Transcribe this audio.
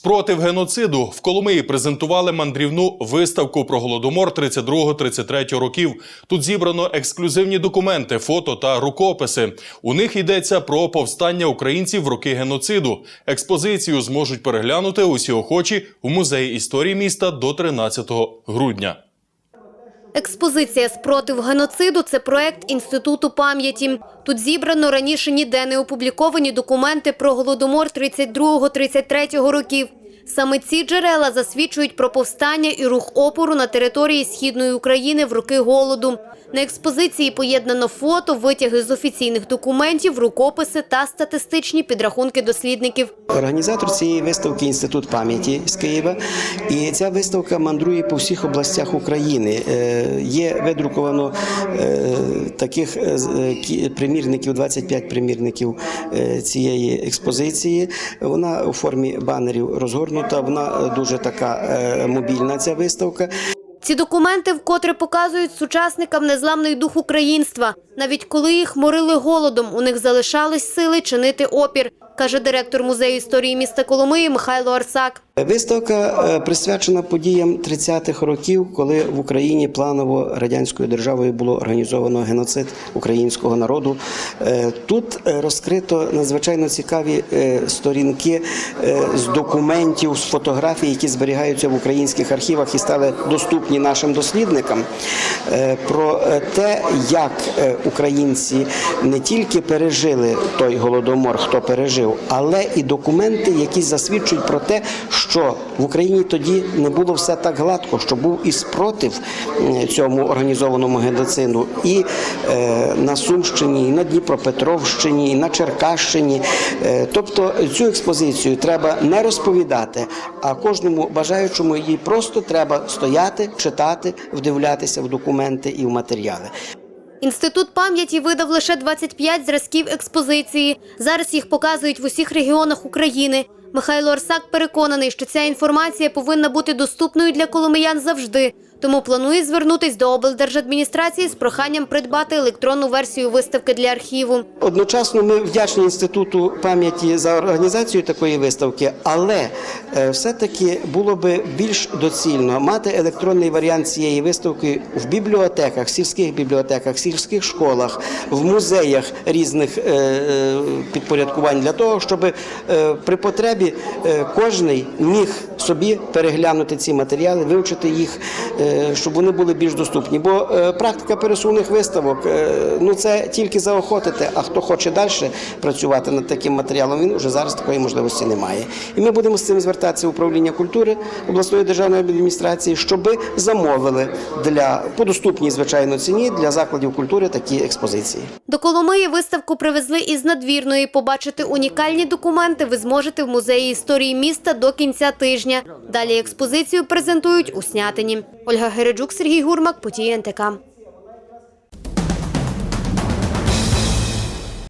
Спротив геноциду в Коломиї презентували мандрівну виставку про голодомор 32-33 років. Тут зібрано ексклюзивні документи, фото та рукописи. У них йдеться про повстання українців в роки геноциду. Експозицію зможуть переглянути усі охочі в музеї історії міста до 13 грудня. Експозиція спротив геноциду це проект інституту пам'яті. Тут зібрано раніше ніде не опубліковані документи про голодомор 32-33 років. Саме ці джерела засвідчують про повстання і рух опору на території східної України в роки голоду. На експозиції поєднано фото, витяги з офіційних документів, рукописи та статистичні підрахунки дослідників. Організатор цієї виставки інститут пам'яті з Києва, і ця виставка мандрує по всіх областях України. Е, Є видруковано е, таких е, примірників, 25 примірників цієї експозиції. Вона у формі банерів розгорнута. Вона е, дуже така е, мобільна. Ця виставка. Ці документи вкотре показують сучасникам незламний дух українства. Навіть коли їх морили голодом, у них залишались сили чинити опір, каже директор музею історії міста Коломиї Михайло Арсак. Виставка е, присвячена подіям 30-х років, коли в Україні планово радянською державою було організовано геноцид українського народу. Е, Тут е, розкрито надзвичайно цікаві сторінки з документів, з фотографій, які зберігаються в українських архівах і стали доступні нашим дослідникам. е, Про е, те, як е, українці не тільки пережили той голодомор, хто пережив, але і документи, які засвідчують про те, що в Україні тоді не було все так гладко, що був і спротив цьому організованому геноциду і на Сумщині, і на Дніпропетровщині, і на Черкащині. Тобто цю експозицію треба не розповідати, а кожному бажаючому її просто треба стояти, читати, вдивлятися в документи і в матеріали. Інститут пам'яті видав лише 25 зразків експозиції. Зараз їх показують в усіх регіонах України. Михайло Арсак переконаний, що ця інформація повинна бути доступною для коломиян завжди. Тому планує звернутись до облдержадміністрації з проханням придбати електронну версію виставки для архіву. Одночасно ми вдячні інституту пам'яті за організацію такої виставки, але е, все-таки було би більш доцільно мати електронний варіант цієї виставки в бібліотеках, сільських бібліотеках, сільських школах, в музеях різних е, е, підпорядкувань для того, щоб при потребі кожний міг собі переглянути ці матеріали, вивчити їх, щоб вони були більш доступні. Бо е, практика пересувних виставок е, ну це тільки заохотити. А хто хоче далі працювати над таким матеріалом, він вже зараз такої можливості не має. І ми будемо з цим звертатися в управління культури обласної державної адміністрації, щоб замовили для по доступній звичайно ціні для закладів культури такі експозиції. До Коломиї виставку привезли із надвірної. Побачити унікальні документи ви зможете в музеї історії міста до кінця тижня. Далі експозицію презентують у Снятині. Ольга Гереджук, Сергій Гурмак, Події НТК.